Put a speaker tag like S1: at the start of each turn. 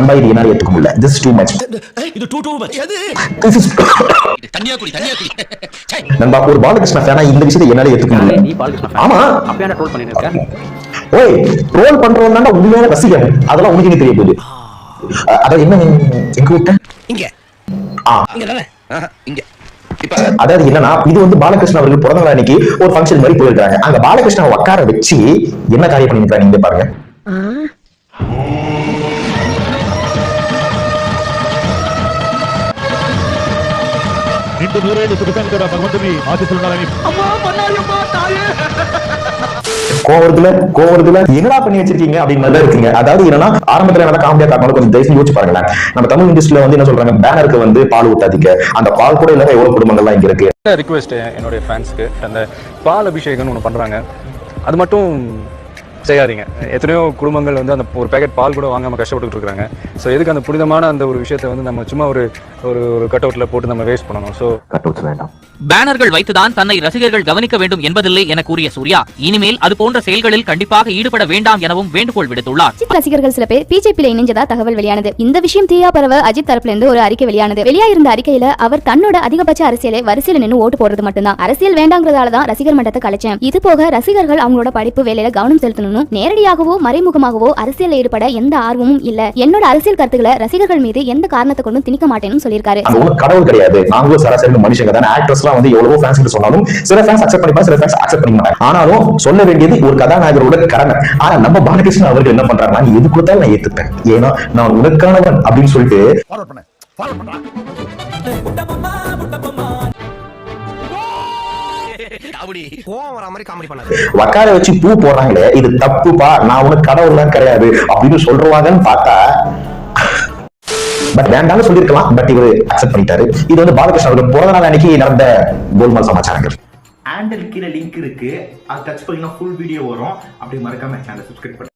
S1: நண்பா இது என்னால ஏத்துக்க முடியல. திஸ் டூ மச்
S2: இது டூ டூ மச் எது
S1: திஸ் இஸ்
S2: தண்ணியா குடி தண்ணியா குடி ச்சை.
S1: நண்பா ஒரு பாலகிருஷ்ண ஃபேனா இந்த விஷயத்தை என்னால ஏத்துக்க முடியல.
S3: நீ பாலகிருஷ்ண.
S1: ஆமா.
S3: அப்ப என்ன ட்ரோல் பண்ணிட்டு இருக்க
S1: ஓய் ட்ரோல் பண்றவன் தான்டா உண்மையான ரசிகன். அதெல்லாம் உனக்கு தெரிய போகுது அதான் என்ன எங்க விட்ட?
S2: இங்க.
S1: ஆ.
S2: இங்க தானே? ஆஹா, இங்க. இப்ப
S1: அதாவது என்னன்னா இது வந்து பாலகிருஷ்ணன் அவர்கள் பிறந்த நாள் அன்னைக்கு ஒரு ஃபங்க்ஷன் மாதிரி போயிருக்காங்க அங்க பாலகிருஷ்ணன் உட்கார வச்சு என்ன காரியம் பண்ணிருக்காங்க நீங்க பாருங்க.
S4: ನಿಂತು ನೂರೇಳು ಸುಖ ಸಂತರ ಭಗವಂತನಿ ಆಶಿಸಲು
S1: கோவத்துல கோவத்துல என்னடா பண்ணி வச்சிருக்கீங்க அப்படின்னு தான் இருக்கீங்க. அதாவது என்னன்னா ஆரம்பத்துல நல்லா காமெடியா காட்டினாலும் கொஞ்சம் தயவு யோசிச்சு பாருங்களேன். நம்ம தமிழ் இண்டஸ்ட்ரியில வந்து என்ன சொல்றாங்க? பேனருக்கு வந்து பால் ஊத்தாதிக்க அந்த பால் கூட இல்லாம எவ்வளவு குடும்பங்கள்லாம் இங்க இருக்கு.
S5: ரிக்வெஸ்ட் என்னுடைய ஃபேன்ஸ்க்கு அந்த பால் அபிஷேகம்னு ஒன்று பண்றாங்க. அது மட்டும் செய்யாதீங்க. எத்தனையோ குடும்பங்கள் வந்து அந்த ஒரு பேக்கெட் பால் கூட வாங்காமல் கஷ்டப்பட்டு இருக்காங்க. ஸோ எதுக்கு அந்த புனிதமான அந்த ஒரு விஷயத்தை வந்து நம்ம சும்மா ஒரு ஒரு ஒரு கட் அவுட்ல போட்டு நம்ம வேஸ்ட் பண்ணணும். ஸோ
S1: கட்டவுட்ஸ் வேண்டாம்.
S6: பேனர்கள் வைத்துதான் தன்னை ரசிகர்கள் கவனிக்க வேண்டும் என்பதில்லை என கூறிய சூர்யா இனிமேல் அது போன்ற செயல்களில் கண்டிப்பாக ஈடுபட வேண்டாம் எனவும் வேண்டுகோள் விடுத்துள்ளார்.
S7: அஜித் ரசிகர்கள் சில பேர் பிஜேபியில இணைஞ்சதா தகவல் வெளியானது. இந்த விஷயம் தீயா பரவ அஜித் தரப்புல இருந்து ஒரு அறிக்கை வெளியானது. வெளியாயிருந்த அறிக்கையில அவர் தன்னோட அதிகபட்ச அரசியலை வரிசையில நின்னு ஓட்டு போடுறது மட்டும்தான். அரசியல் வேண்டாங்கிறதால தான் ரசிகர் மன்றத்தை கலைச்சேன். இது போக ரசிகர்கள் அவங்களோட படிப்பு வேலையில கவனம் செலுத்தணும் நேரடியாகவோ மறைமுகமாகவோ அரசியல் ஈடுபட எந்த ஆர்வமும் இல்ல. என்னோட அரசியல் கருத்துக்களை ரசிகர்கள் மீது எந்த காரணத்தை கொண்டும் திணிக்க மாட்டேன்னு சொல்லியிருக்காரு.
S1: கடவுள் கிடையாது. நாங்களும் சராசரி மனுஷங்க தானே. ஆக்டர்ஸ்லாம் வந்து எவ்வளவோ ஃபேன்ஸ் கிட்ட சொன்னாலும் சில ஃபேன்ஸ் அக்செப்ட் பண்ணிப்பாங்க சில ஃபேன்ஸ் அக்செப்ட் பண்ணிக்க மாட்டாங்க. ஆனாலும் சொல்ல வேண்டியது ஒரு கதாநாயகரோட கடமை ஆனா நம்ம பாலகிருஷ்ணன் அவர்கள் என்ன பண்றாங்கன்னா நீ எது கொடுத்தாலும் நான் ஏத்துப்பேன். ஏன்னா நான் உனக்கானவன் அப்படின்னு சொல்லிட்டு
S4: ஃபார்வர்ட் பண்ண. ஃபார்வர்ட் பண்றா
S2: அப்படி கோவம் வர மாதிரி காமெடி பண்ணாரு
S1: உட்கார வச்சு பூ போடுறாங்களே இது தப்புப்பா நான் உனக்கு கடவுள்லாம் கிடையாது அப்படின்னு சொல்றாங்கன்னு பார்த்தா பட் வேண்டாம்னு சொல்லிருக்கலாம் பட் இவர் அக்செப்ட் பண்ணிட்டாரு. இது வந்து பாலகிருஷ்ணன் அவர்கள் பிறந்த நாள் அன்னைக்கு நடந்த கோல்மால் சமாச்சாரங்கள்.
S8: ஹேண்டில் கீழே லிங்க் இருக்கு. அது டச் பண்ணீங்கன்னா ஃபுல் வீடியோ வரும். அப்படி மறக்காம சேனல் சப்ஸ்கிரைப்